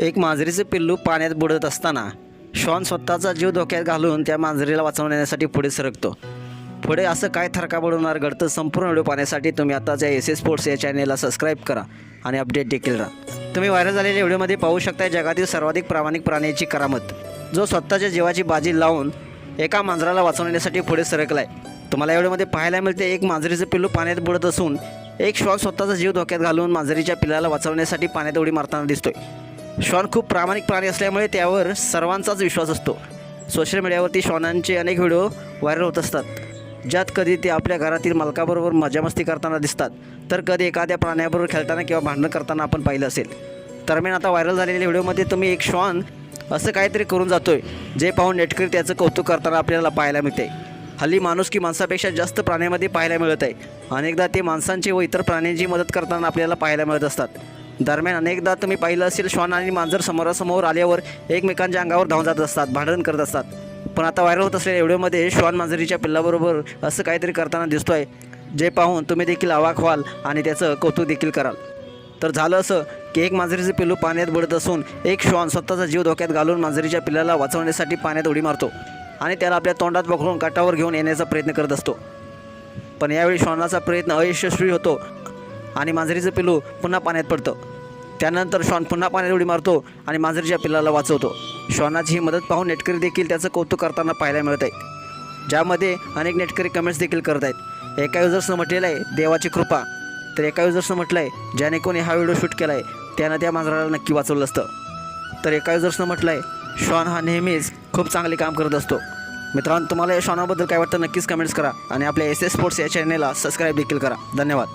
एक मांजरीचे पिल्लू पाण्यात बुडत असताना शॉन स्वतःचा जीव धोक्यात घालून त्या मांजरीला वाचवण्यासाठी पुढे सरकतो. पुढे असं काय थरका बुडवणार घडतं संपूर्ण व्हिडिओ पाहण्यासाठी तुम्ही आताच्या एस एस स्पोर्ट्स या चॅनेलला सबस्क्राईब करा आणि अपडेट देखील राहा. तुम्ही व्हायरल झालेल्या व्हिडिओमध्ये पाहू शकता जगातील सर्वाधिक प्रामाणिक प्राण्याची करामत. जो स्वतःच्या जीवाची बाजी लावून एका मांजराला वाचवण्यासाठी पुढे सरकलाय. तुम्हाला या व्हिडिओमध्ये पाहायला मिळते एक मांजरीचं पिल्लू पाण्यात बुडत असून एक श्वान स्वतःचा जीव धोक्यात घालून मांजरीच्या पिल्लाला वाचवण्यासाठी पाण्यात उडी मारताना दिसतोय. श्वान खूप प्रामाणिक प्राणी असल्यामुळे त्यावर सर्वांचाच विश्वास असतो. सोशल मीडियावरती श्वानांचे अनेक व्हिडिओ व्हायरल होत असतात. ज्यात कधी ते आपल्या घरातील मालकाबरोबर मजामस्ती करताना दिसतात तर कधी एखाद्या प्राण्याबरोबर खेळताना किंवा भांडणं करताना आपण पाहिलं असेल. दरम्यान आता व्हायरल झालेल्या व्हिडिओमध्ये तुम्ही एक श्वान असं काहीतरी करून जातोय जे पाहून नेटकरी त्याचं कौतुक करताना आपल्याला पाहायला मिळते हल्ली माणूस की माणसापेक्षा जास्त प्राण्यामध्ये पाहायला मिळत आहे अनेकदा ते माणसांची व इतर प्राण्यांची मदत करताना आपल्याला पाहायला मिळत असतात. दरम्यान अनेकदा तुम्ही पाहिलं असेल श्वान आणि मांजर समोरासमोर आल्यावर एकमेकांच्या अंगावर धावून जात असतात भांडण करत असतात. पण आता व्हायरल होत असलेल्या व्हिडिओमध्ये श्वान मांजरीच्या पिल्लाबरोबर असं काहीतरी करताना दिसतो आहे जे पाहून तुम्ही देखील आवाक व्हाल आणि त्याचं कौतुक देखील कराल. तर झालं असं की एक मांजरीचे पिल्लू पाण्यात बुडत असून एक श्वान स्वतःचा जीव धोक्यात घालून मांजरीच्या पिल्लाला वाचवण्यासाठी पाण्यात उडी मारतो आणि त्याला आपल्या तोंडात पकडून काठावर घेऊन येण्याचा प्रयत्न करत असतो. पण यावेळी श्वानाचा प्रयत्न अयशस्वी होतो आणि मांजरीचं पिल्लू पुन्हा पाण्यात पडतं. त्यानंतर श्वान पुन्हा पाण्यात उडी मारतो आणि मांजरीच्या पिल्लाला वाचवतो. श्वानाची ही मदत पाहून नेटकरी देखील त्याचं कौतुक करताना पाहायला मिळत आहे. ज्यामध्ये अनेक नेटकरी कमेंट्स देखील करत आहेत. एका युजर्सनं म्हटलेलं आहे देवाची कृपा. तर एका युजर्सनं म्हटलं आहे ज्याने कोणी हा व्हिडिओ शूट केला आहे त्यानं त्या मांजराला नक्की वाचवलं असतं. तर एका युजर्सनं म्हटलं आहे श्वान हा नेहमीच खूप चांगले काम करत असतो. मित्रांनो तुम्हाला या श्वानाबद्दल काय वाटतं नक्कीच कमेंट्स करा आणि आपल्या एस एस स्पोर्ट्स या चॅनेलला सबस्क्राईब देखील करा. धन्यवाद.